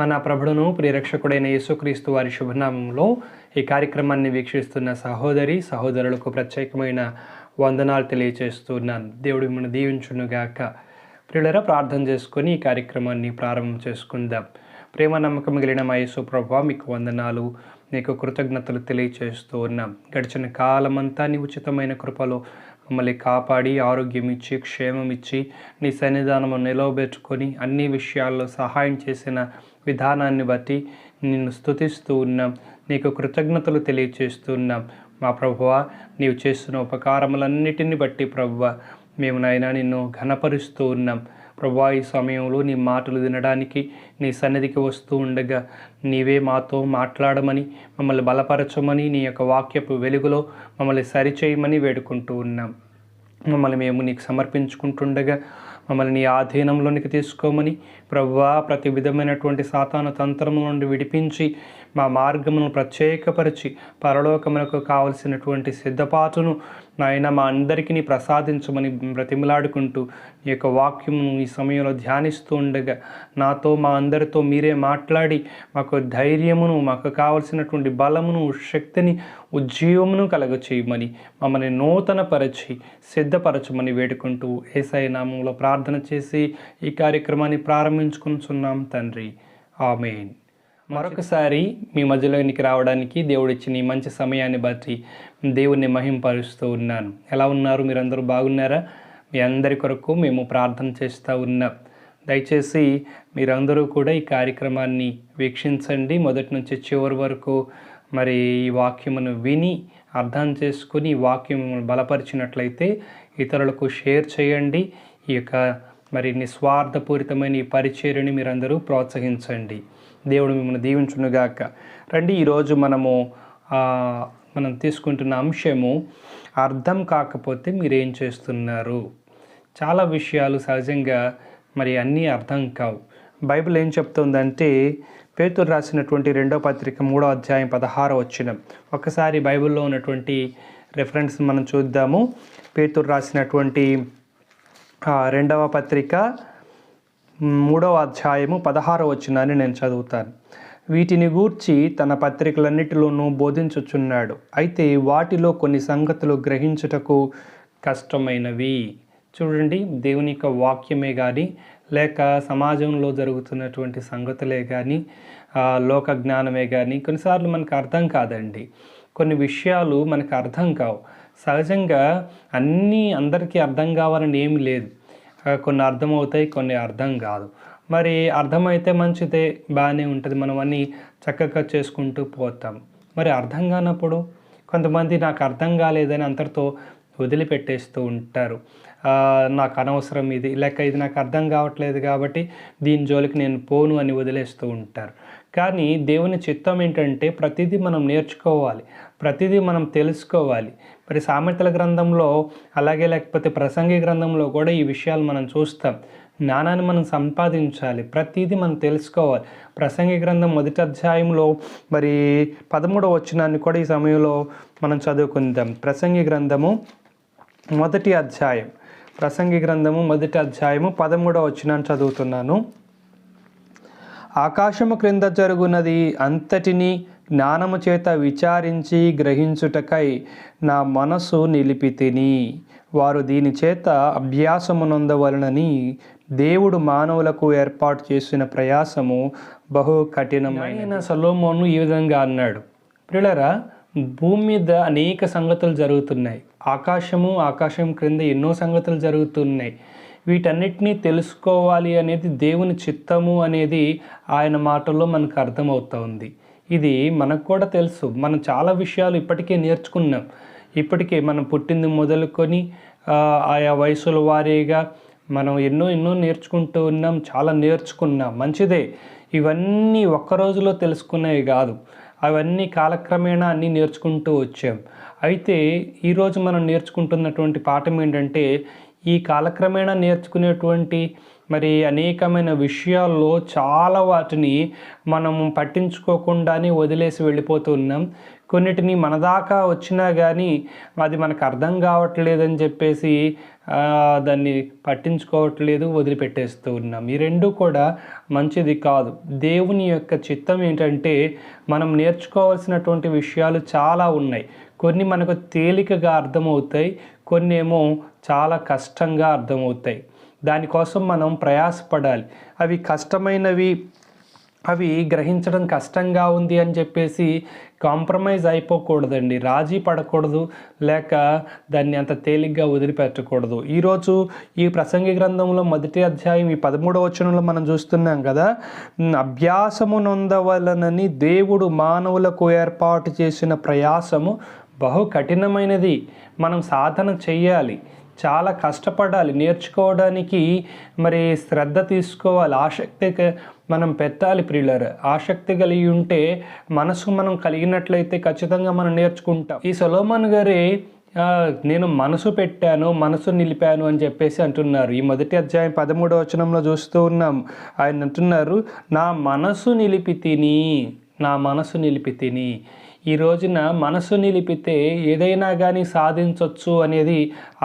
మన ప్రభుడును ప్రియరక్షకుడైన యేసుక్రీస్తు వారి శుభనామంలో ఈ కార్యక్రమాన్ని వీక్షిస్తున్న సహోదరి సహోదరులకు ప్రత్యేకమైన వందనాలు తెలియజేస్తున్నాను దేవుడు మిమ్మల్ని దీవించునుగాక. ప్రియులరా ప్రార్థన చేసుకొని ఈ కార్యక్రమాన్ని ప్రారంభం చేసుకుందాం. ప్రేమ నమ్మకం మిగిలిన మా యేసు ప్రభా మీకు వందనాలు నీకు కృతజ్ఞతలు తెలియచేస్తూ ఉన్నాం. గడిచిన కాలమంతా నీ ఉచితమైన కృపలో మమ్మల్ని కాపాడి ఆరోగ్యం ఇచ్చి క్షేమం ఇచ్చి నీ సన్నిధానము నిలవబెట్టుకొని అన్ని విషయాల్లో సహాయం చేసిన విధానాన్ని బట్టి నిన్ను స్తుతిస్తూ ఉన్నాం. నీకు కృతజ్ఞతలు తెలియచేస్తున్నాం మా ప్రభువ నీవు చేస్తున్న ఉపకారములన్నిటిని బట్టి ప్రభువ మేము నాయన నిన్ను ఘనపరుస్తూ ఉన్నాం. ప్రభా ఈ సమయంలో నీ మాటలు వినడానికి నీ సన్నిధికి వస్తూ ఉండగా నీవే మాతో మాట్లాడమని మమ్మల్ని బలపరచమని నీ యొక్క వాక్యపు వెలుగులో మమ్మల్ని సరిచేయమని వేడుకుంటూ ఉన్నాం. మమ్మల్ని మేము నీకు సమర్పించుకుంటుండగా మమ్మల్ని నీ ఆధీనంలోనికి తీసుకోమని ప్రభువా ప్రతి విధమైనటువంటి సాతాను తంత్రము నుండి విడిపించి మా మార్గమును ప్రత్యేకపరిచి పరలోకమునకు కావలసినటువంటి సిద్ధపాటును నాయన మా అందరికీ ప్రసాదించమని బ్రతిమలాడుకుంటూ ఈ యొక్క వాక్యమును ఈ సమయంలో ధ్యానిస్తూ ఉండగా నాతో మా అందరితో మీరే మాట్లాడి మాకు ధైర్యమును మాకు కావలసినటువంటి బలమును శక్తిని ఉజ్జీవమును కలగ చేయమని మమ్మల్ని నూతనపరచి సిద్ధపరచమని వేడుకుంటూ ఏసఐ నామంలో ప్రార్థన చేసి ఈ కార్యక్రమాన్ని ప్రారంభించుకుని తండ్రి. ఆమెన్. మరొకసారి మీ మధ్యలోనికి రావడానికి దేవుడిచ్చిన ఈ మంచి సమయాన్ని బట్టి దేవుణ్ణి మహింపరుస్తూ ఉన్నాను. ఎలా ఉన్నారు? మీరందరూ బాగున్నారా? మీ అందరి కొరకు మేము ప్రార్థన చేస్తూ ఉన్నాం. దయచేసి మీరందరూ కూడా ఈ కార్యక్రమాన్ని వీక్షించండి. మొదటి నుంచి చివరి వరకు మరి ఈ వాక్యమును విని అర్థం చేసుకుని వాక్యమును బలపరిచినట్లయితే ఇతరులకు షేర్ చేయండి. ఈ యొక్క మరి నిస్వార్థపూరితమైన ఈ పరిచర్యని మీరందరూ ప్రోత్సహించండి. దేవుడు మిమ్మల్ని దీవించునుగాక. రండి ఈరోజు మనము మనం తీసుకుంటున్న అంశము అర్థం కాకపోతే మీరేం చేస్తున్నారు? చాలా విషయాలు సహజంగా మరి అన్నీ అర్థం కావు. బైబిల్ ఏం చెప్తుందంటే పేతురు రాసినటువంటి రెండో పత్రిక మూడో అధ్యాయం పదహారో వచ్చిన ఒకసారి బైబిల్లో ఉన్నటువంటి రెఫరెన్స్ మనం చూద్దాము. పేతురు రాసినటువంటి రెండవ పత్రిక మూడవ అధ్యాయము పదహారవ వచ్చినాన్ని నేను చదువుతాను. వీటిని గూర్చి తన పత్రికలన్నిటిలోనూ బోధించుచున్నాడు. అయితే వాటిలో కొన్ని సంగతులు గ్రహించుటకు కష్టమైనవి. చూడండి దేవుని యొక్క వాక్యమే కానీ లేక సమాజంలో జరుగుతున్నటువంటి సంగతులే కానీ లోక జ్ఞానమే కానీ కొన్నిసార్లు మనకు అర్థం కాదండి. కొన్ని విషయాలు మనకు అర్థం కావు. సహజంగా అన్నీ అందరికీ అర్థం కావాలని ఏమి లేదు. కొన్ని అర్థమవుతాయి కొన్ని అర్థం కాదు. మరి అర్థమైతే మంచిదే బాగానే ఉంటుంది. మనం అన్నీ చక్కగా చేసుకుంటూ పోతాం. మరి అర్థం కానప్పుడు కొంతమంది నాకు అర్థం కాలేదని అంతటితో వదిలిపెట్టేస్తూ ఉంటారు. నాకు అనవసరం ఇది లేక ఇది నాకు అర్థం కావట్లేదు కాబట్టి దీని జోలికి నేను పోను అని వదిలేస్తూ ఉంటారు. కానీ దేవుని చిత్తం ఏంటంటే ప్రతిదీ మనం నేర్చుకోవాలి ప్రతిదీ మనం తెలుసుకోవాలి. మరి సామెతల గ్రంథంలో అలాగే లేకపోతే ప్రసంగి గ్రంథంలో కూడా ఈ విషయాలు మనం చూస్తాం. జ్ఞానాన్ని మనం సంపాదించాలి. ప్రతిదీ మనం తెలుసుకోవాలి. ప్రసంగి గ్రంథం మొదటి అధ్యాయంలో మరి పదమూడవ వచనాన్ని కూడా ఈ సమయంలో మనం చదువుకుందాం. ప్రసంగి గ్రంథము మొదటి అధ్యాయం. ప్రసంగి గ్రంథము మొదటి అధ్యాయము పదమూడవ వచనాన్ని చదువుతున్నాను. ఆకాశము క్రింద జరుగునది అంతటిని జ్ఞానము చేత విచారించి గ్రహించుటకై నా మనసు నిలిపి తిని వారు దీని చేత అభ్యాసమునందవలనని దేవుడు మానవులకు ఏర్పాటు చేసిన ప్రయాసము బహు కఠినమైన సలోమోను ఈ విధంగా అన్నాడు. ప్రిలరా భూమి మీద అనేక సంగతులు జరుగుతున్నాయి. ఆకాశము ఆకాశం క్రింద ఎన్నో సంగతులు జరుగుతున్నాయి. వీటన్నిటినీ తెలుసుకోవాలి అనేది దేవుని చిత్తము అనేది ఆయన మాటల్లో మనకు అర్థమవుతోంది. ఇది మనకు కూడా తెలుసు. మనం చాలా విషయాలు ఇప్పటికే నేర్చుకున్నాం. ఇప్పటికే మనం పుట్టింది మొదలుకొని ఆయా వయసుల వారీగా మనం ఎన్నో ఎన్నో నేర్చుకుంటూ ఉన్నాం చాలా నేర్చుకున్నాం. మంచిదే. ఇవన్నీ ఒక్క రోజులో తెలుసుకునేవి కాదు. అవన్నీ కాలక్రమేణా అన్నీ నేర్చుకుంటూ వచ్చాం. అయితే ఈరోజు మనం నేర్చుకుంటున్నటువంటి పాఠం ఏంటంటే ఈ కాలక్రమేణా నేర్చుకునేటువంటి మరి అనేకమైన విషయాల్లో చాలా వాటిని మనం పట్టించుకోకుండానే వదిలేసి వెళ్ళిపోతూ ఉన్నాం. కొన్నిటిని మన దాకా వచ్చినా కానీ అది మనకు అర్థం కావట్లేదని చెప్పేసి దాన్ని పట్టించుకోవట్లేదు వదిలిపెట్టేస్తూ ఉన్నాం. ఈ రెండు కూడా మంచిది కాదు. దేవుని యొక్క చిత్తం ఏంటంటే మనం నేర్చుకోవాల్సినటువంటి విషయాలు చాలా ఉన్నాయి. కొన్ని మనకు తేలికగా అర్థమవుతాయి కొన్ని ఏమో చాలా కష్టంగా అర్థమవుతాయి. దానికోసం మనం ప్రయాసపడాలి. అవి కష్టమైనవి అవి గ్రహించడం కష్టంగా ఉంది అని చెప్పేసి కాంప్రమైజ్ అయిపోకూడదండి. రాజీ పడకూడదు. లేక దాన్ని అంత తేలిగ్గా వదిలిపెట్టకూడదు. ఈరోజు ఈ ప్రసంగి గ్రంథంలో మొదటి అధ్యాయం ఈ పదమూడవ వచనంలో మనం చూస్తున్నాం కదా అభ్యాసము నొందవలనని దేవుడు మానవులకు ఏర్పాటు చేసిన ప్రయాసము బహు కఠినమైనది. మనం సాధన చెయ్యాలి. చాలా కష్టపడాలి. నేర్చుకోవడానికి మరి శ్రద్ధ తీసుకోవాలి. ఆసక్తి మనం పెట్టాలి ప్రియులర్. ఆసక్తి కలిగి ఉంటే మనసు మనం కలిగినట్లయితే ఖచ్చితంగా మనం నేర్చుకుంటాం. ఈ సొలోమన్ గారి నేను మనసు పెట్టాను మనసు నిలిపాను అని చెప్పేసి అంటున్నారు. ఈ మొదటి అధ్యాయం పదమూడవ వచనంలో చూస్తూ ఉన్నాం. ఆయన అంటున్నారు నా మనసు నిలిపి తిని నా మనసు నిలిపి తిని ఈ రోజున మనసు నిలిపితే ఏదైనా కానీ సాధించవచ్చు అనేది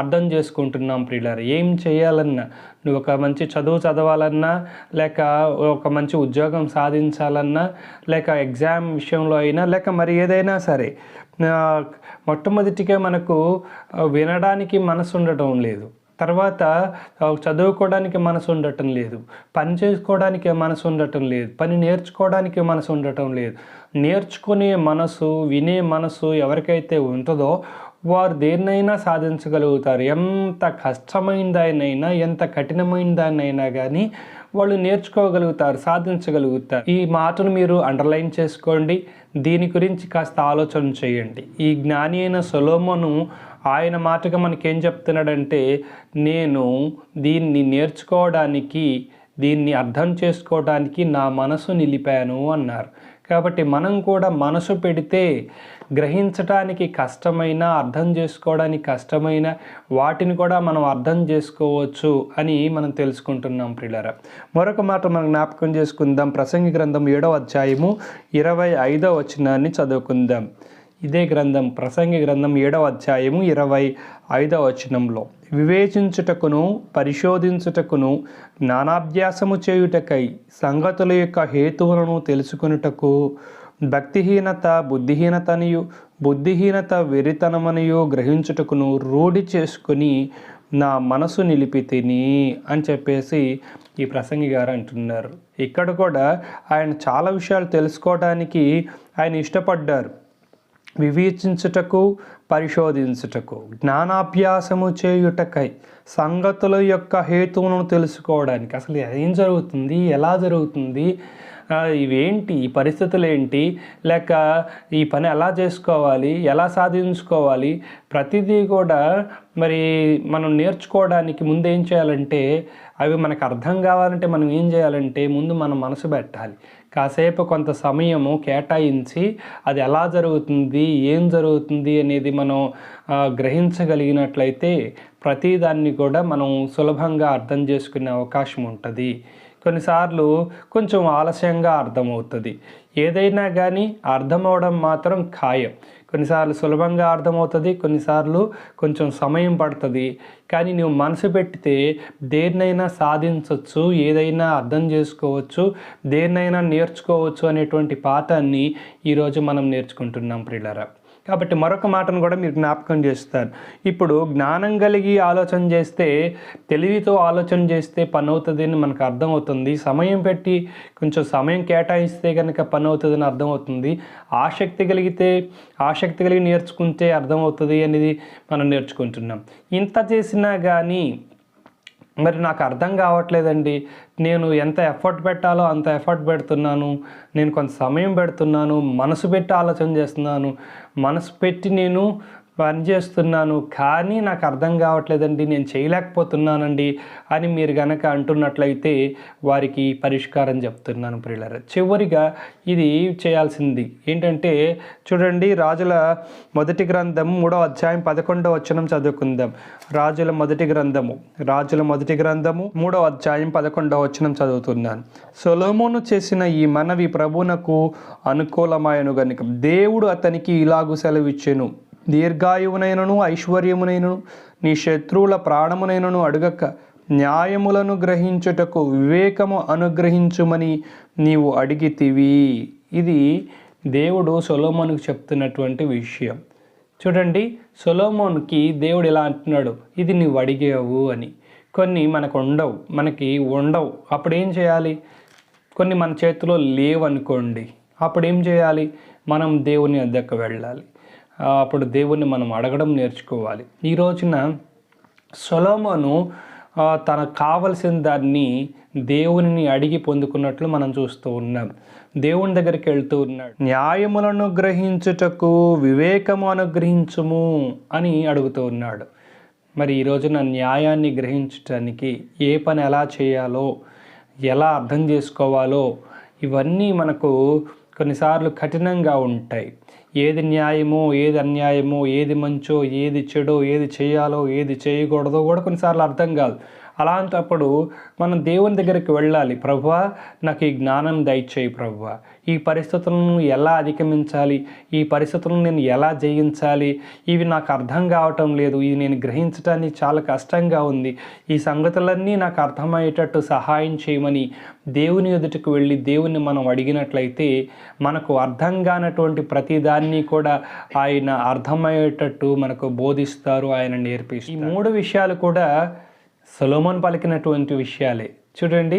అర్థం చేసుకుంటున్నాం ప్రియులారు. ఏం చేయాలన్నా నువ్వు ఒక మంచి చదువు చదవాలన్నా లేక ఒక మంచి ఉద్యోగం సాధించాలన్నా లేక ఎగ్జామ్ విషయంలో అయినా లేక మరి ఏదైనా సరే మొట్టమొదటిగా మనకు వినడానికి మనసు ఉండటం లేదు. తర్వాత చదువుకోవడానికి మనసు ఉండటం లేదు. పని చేసుకోవడానికి మనసు ఉండటం లేదు. పని నేర్చుకోవడానికి మనసు ఉండటం లేదు. నేర్చుకునే మనసు వినే మనసు ఎవరికైతే ఉంటుందో వారు దేన్నైనా సాధించగలుగుతారు. ఎంత కష్టమైన దాన్నైనా ఎంత కఠినమైన దాన్నైనా కానీ వాళ్ళు నేర్చుకోగలుగుతారు సాధించగలుగుతారు. ఈ మాటను మీరు అండర్లైన్ చేసుకోండి. దీని గురించి కాస్త ఆలోచన చేయండి. ఈ జ్ఞాని అయిన సొలోమోను ఆయన మాటగా మనకేం చెప్తున్నాడంటే నేను దీన్ని నేర్చుకోవడానికి దీన్ని అర్థం చేసుకోవడానికి నా మనసు నిలిపాను అన్నారు. కాబట్టి మనం కూడా మనసు పెడితే గ్రహించడానికి కష్టమైన అర్థం చేసుకోవడానికి కష్టమైన వాటిని కూడా మనం అర్థం చేసుకోవచ్చు అని మనం తెలుసుకుంటున్నాం ప్రియులరా. మరొక మాట మనం జ్ఞాపకం చేసుకుందాం. ప్రసంగి గ్రంథం ఏడవ అధ్యాయము ఇరవై ఐదవ వచనాన్ని చదువుకుందాం. ఇదే గ్రంథం ప్రసంగి గ్రంథం ఏడవ అధ్యాయము ఇరవై ఐదవ వచనంలో. వివేచించుటకును పరిశోధించుటకును జ్ఞానాభ్యాసము చేయుటకై సంగతుల యొక్క హేతువులను తెలుసుకొనుటకు భక్తిహీనత బుద్ధిహీనతనియు బుద్ధిహీనత వెరితనమనియు గ్రహించుటకును రూఢి చేసుకుని నా మనసు నిలిపి తిని అని చెప్పేసి ఈ ప్రసంగి గారు అంటున్నారు. ఇక్కడ కూడా ఆయన చాలా విషయాలు తెలుసుకోవడానికి ఆయన ఇష్టపడ్డారు. వివేచించుటకు పరిశోధించుటకు జ్ఞానాభ్యాసము చేయుటకై సంగతుల యొక్క హేతువులను తెలుసుకోవడానికి. అసలు ఏం జరుగుతుంది? ఎలా జరుగుతుంది? ఇవేంటి? ఈ పరిస్థితులు ఏంటి లేక ఈ పని ఎలా చేసుకోవాలి? ఎలా సాధించుకోవాలి? ప్రతిదీ కూడా మరి మనం నేర్చుకోవడానికి ముందు ఏం చేయాలంటే అవి మనకు అర్థం కావాలంటే మనం ఏం చేయాలంటే ముందు మనం మనసు పెట్టాలి. కాసేపు కొంత సమయము కేటాయించి అది ఎలా జరుగుతుంది ఏం జరుగుతుంది అనేది మనం గ్రహించగలిగినట్లయితే ప్రతిదాన్ని కూడా మనం సులభంగా అర్థం చేసుకునే అవకాశం ఉంటుంది. కొన్నిసార్లు కొంచెం ఆలస్యంగా అర్థమవుతుంది. ఏదైనా కానీ అర్థమవడం మాత్రం ఖాయం. కొన్నిసార్లు సులభంగా అర్థమవుతుంది కొన్నిసార్లు కొంచెం సమయం పడుతుంది. కానీ నువ్వు మనసు పెట్టితే దేన్నైనా సాధించవచ్చు ఏదైనా అర్థం చేసుకోవచ్చు దేన్నైనా నేర్చుకోవచ్చు అనేటువంటి పాఠాన్ని ఈరోజు మనం నేర్చుకుంటున్నాం ప్రిలరా కాబట్టి మరొక మాటను కూడా మీరు జ్ఞాపకం చేస్తారు. ఇప్పుడు జ్ఞానం కలిగి ఆలోచన చేస్తే తెలివితో ఆలోచన చేస్తే పని అవుతుందని మనకు అర్థమవుతుంది. సమయం పెట్టి కొంచెం సమయం కేటాయిస్తే కనుక పని అవుతుందని అర్థమవుతుంది. ఆసక్తి కలిగితే ఆసక్తి కలిగి నేర్చుకుంటే అర్థమవుతుంది అనేది మనం నేర్చుకుంటున్నాం. ఇంత చేసినా కానీ మరి నాకు అర్థం కావట్లేదండి. నేను ఎంత ఎఫర్ట్ పెట్టాలో అంత ఎఫర్ట్ పెడుతున్నాను. నేను కొంత సమయం పెడుతున్నాను. మనసు పెట్టి ఆలోచన చేస్తున్నాను. మనసు పెట్టి నేను పని చేస్తున్నాను కానీ నాకు అర్థం కావట్లేదండి నేను చేయలేకపోతున్నానండి అని మీరు గనక అంటున్నట్లయితే వారికి పరిష్కారం చెప్తున్నాను ప్రియులర. చివరిగా ఇది చేయాల్సింది ఏంటంటే చూడండి రాజుల మొదటి గ్రంథం మూడో అధ్యాయం పదకొండో వచనం చదువుకుందాం. రాజుల మొదటి గ్రంథము రాజుల మొదటి గ్రంథము మూడో అధ్యాయం పదకొండో వచనం చదువుతున్నాను. సొలోమోను చేసిన ఈ మనవి ప్రభునకు అనుకూలమాయను గనుక దేవుడు అతనికి ఇలాగు సెలవిచ్చెను. దీర్ఘాయువునైనను ఐశ్వర్యమునైనను నీ శత్రువుల ప్రాణమునైనను అడుగక న్యాయములను గ్రహించుటకు వివేకము అనుగ్రహించుమని నీవు అడిగితివి. ఇది దేవుడు సొలోమోనుకు చెప్తున్నటువంటి విషయం. చూడండి సొలోమోన్కి దేవుడు ఎలా అంటున్నాడు? ఇది నువ్వు అడిగావు అని. కొన్ని మనకు ఉండవు మనకి ఉండవు. అప్పుడు ఏం చేయాలి? కొన్ని మన చేతిలో లేవనుకోండి. అప్పుడు ఏం చేయాలి? మనం దేవుని వద్దకు వెళ్ళాలి. అప్పుడు దేవుణ్ణి మనం అడగడం నేర్చుకోవాలి. ఈ రోజున సొలోమోను తనకు కావలసిన దాన్ని దేవునిని అడిగి పొందుకున్నట్లు మనం చూస్తూ ఉన్నాం. దేవుని దగ్గరికి వెళ్తూ ఉన్నాడు. న్యాయములను గ్రహించుటకు వివేకము అనుగ్రహించుము అని అడుగుతూ ఉన్నాడు. మరి ఈ రోజున న్యాయాన్ని గ్రహించటానికి ఏ పని ఎలా చేయాలో ఎలా అర్థం చేసుకోవాలో ఇవన్నీ మనకు కొన్నిసార్లు కఠినంగా ఉంటాయి. ఏది న్యాయమో ఏది అన్యాయమో ఏది మంచో ఏది చెడో ఏది చేయాలో ఏది చేయకూడదో కూడా కొన్నిసార్లు అర్థం కాదు. అలాంటప్పుడు మనం దేవుని దగ్గరికి వెళ్ళాలి. ప్రభువా నాకు ఈ జ్ఞానం దయచేయి ప్రభువా ఈ పరిస్థితులను ఎలా అధిగమించాలి? ఈ పరిస్థితులను నేను ఎలా జయించాలి? ఇవి నాకు అర్థం కావటం లేదు. ఇది నేను గ్రహించడానికి చాలా కష్టంగా ఉంది. ఈ సంగతులన్నీ నాకు అర్థమయ్యేటట్టు సహాయం చేయమని దేవుని ఎదుటికి వెళ్ళి దేవుణ్ణి మనం అడిగినట్లయితే మనకు అర్థం కానటువంటి ప్రతిదాన్ని కూడా ఆయన అర్థమయ్యేటట్టు మనకు బోధిస్తారు ఆయన నేర్పిస్తారు. ఈ మూడు విషయాలు కూడా సొలోమోన్ పలికినటువంటి విషయాలే. చూడండి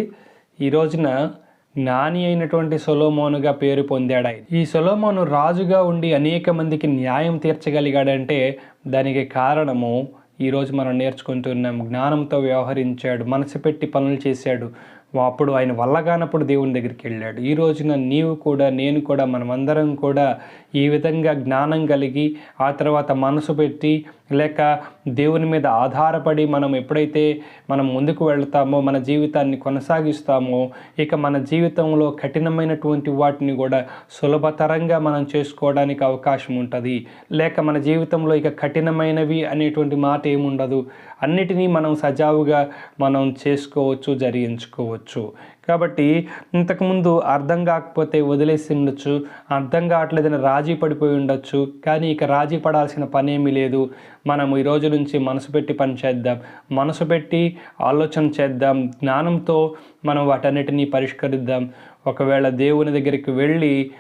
ఈ రోజున జ్ఞాని అయినటువంటి సొలోమోనుగా పేరు పొందాడు ఆయన ఈ సొలోమోను రాజుగా ఉండి అనేక మందికి న్యాయం తీర్చగలిగాడంటే దానికి కారణము ఈరోజు మనం నేర్చుకుంటున్నాం జ్ఞానంతో వ్యవహరించాడు మనసు పెట్టి పనులు చేశాడు. అప్పుడు ఆయన వల్లగానప్పుడు దేవుని దగ్గరికి వెళ్ళాడు. ఈ రోజున నీవు కూడా నేను కూడా మనమందరం కూడా ఈ విధంగా జ్ఞానం కలిగి ఆ తర్వాత మనసు పెట్టి లేక దేవుని మీద ఆధారపడి మనం ఎప్పుడైతే మనం ముందుకు వెళ్తామో మన జీవితాన్ని కొనసాగిస్తామో ఇక మన జీవితంలో కఠినమైనటువంటి వాటిని కూడా సులభతరంగా మనం చేసుకోవడానికి అవకాశం ఉంటుంది. లేక మన జీవితంలో ఇక కఠినమైనవి అనేటువంటి మాట ఏముండదు. అన్నిటినీ మనం సజావుగా మనం చేసుకోవచ్చు జరిగించుకోవచ్చు. కాబట్టి ఇంతకుముందు అర్థం కాకపోతే వదిలేసి ఉండొచ్చు అర్థం కావట్లేదని రాజీ పడిపోయి ఉండొచ్చు కానీ ఇక రాజీ పడాల్సిన పనేమీ లేదు. మనం ఈ రోజు నుంచి మనసు పెట్టి పని చేద్దాం. మనసు పెట్టి ఆలోచన చేద్దాం. జ్ఞానంతో మనం వాటన్నిటినీ పరిష్కరిద్దాం. ఒకవేళ దేవుని దగ్గరికి వెళ్ళి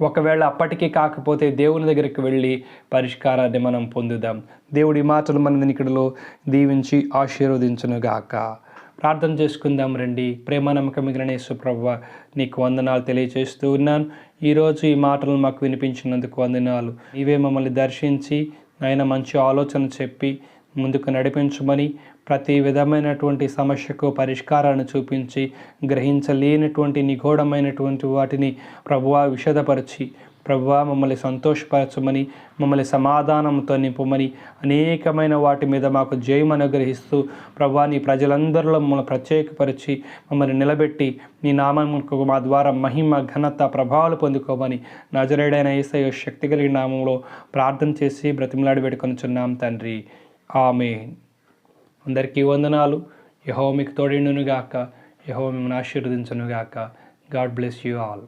ఒకవేళ అప్పటికీ కాకపోతే దేవుని దగ్గరికి వెళ్ళి పరిష్కారాన్ని మనం పొందుదాం. దేవుడి మాటలు మన వినికిడిలో దీవించి ఆశీర్వదించునుగాక. ప్రార్థన చేసుకుందాం రండి. ప్రేమ నమ్మకం మిగిలిన యేసుప్రవ్వ నీకు వందనాలు తెలియజేస్తూ ఉన్నాను. ఈరోజు ఈ మాటలు మాకు వినిపించినందుకు వందనాలు. ఇవే మమ్మల్ని దర్శించి ఆయన మంచి ఆలోచన చెప్పి ముందుకు నడిపించమని ప్రతి విధమైనటువంటి సమస్యకు పరిష్కారాన్ని చూపించి గ్రహించలేనటువంటి నిగూఢమైనటువంటి వాటిని ప్రభువా విషదపరిచి ప్రభువా మమ్మల్ని సంతోషపరచమని మమ్మల్ని సమాధానంతో నింపమని అనేకమైన వాటి మీద మాకు జయం అనుగ్రహిస్తూ ప్రభా నీ ప్రజలందరిలో మమ్మల్ని ప్రత్యేకపరిచి మమ్మల్ని నిలబెట్టి నీ నామకు మా ద్వారా మహిమ ఘనత ప్రభావాలు పొందుకోమని నజరేడైన ఏసయ శక్తి కలిగిన నామంలో ప్రార్థన చేసి బ్రతిమలాడి పెట్టుకొనిచున్నాం తండ్రి. ఆమె అందరికీ వందనాలు. యహో మీకు తోడిండునుగాక. యహో మిమ్మల్ని ఆశీర్వదించునుగాక. God bless you all.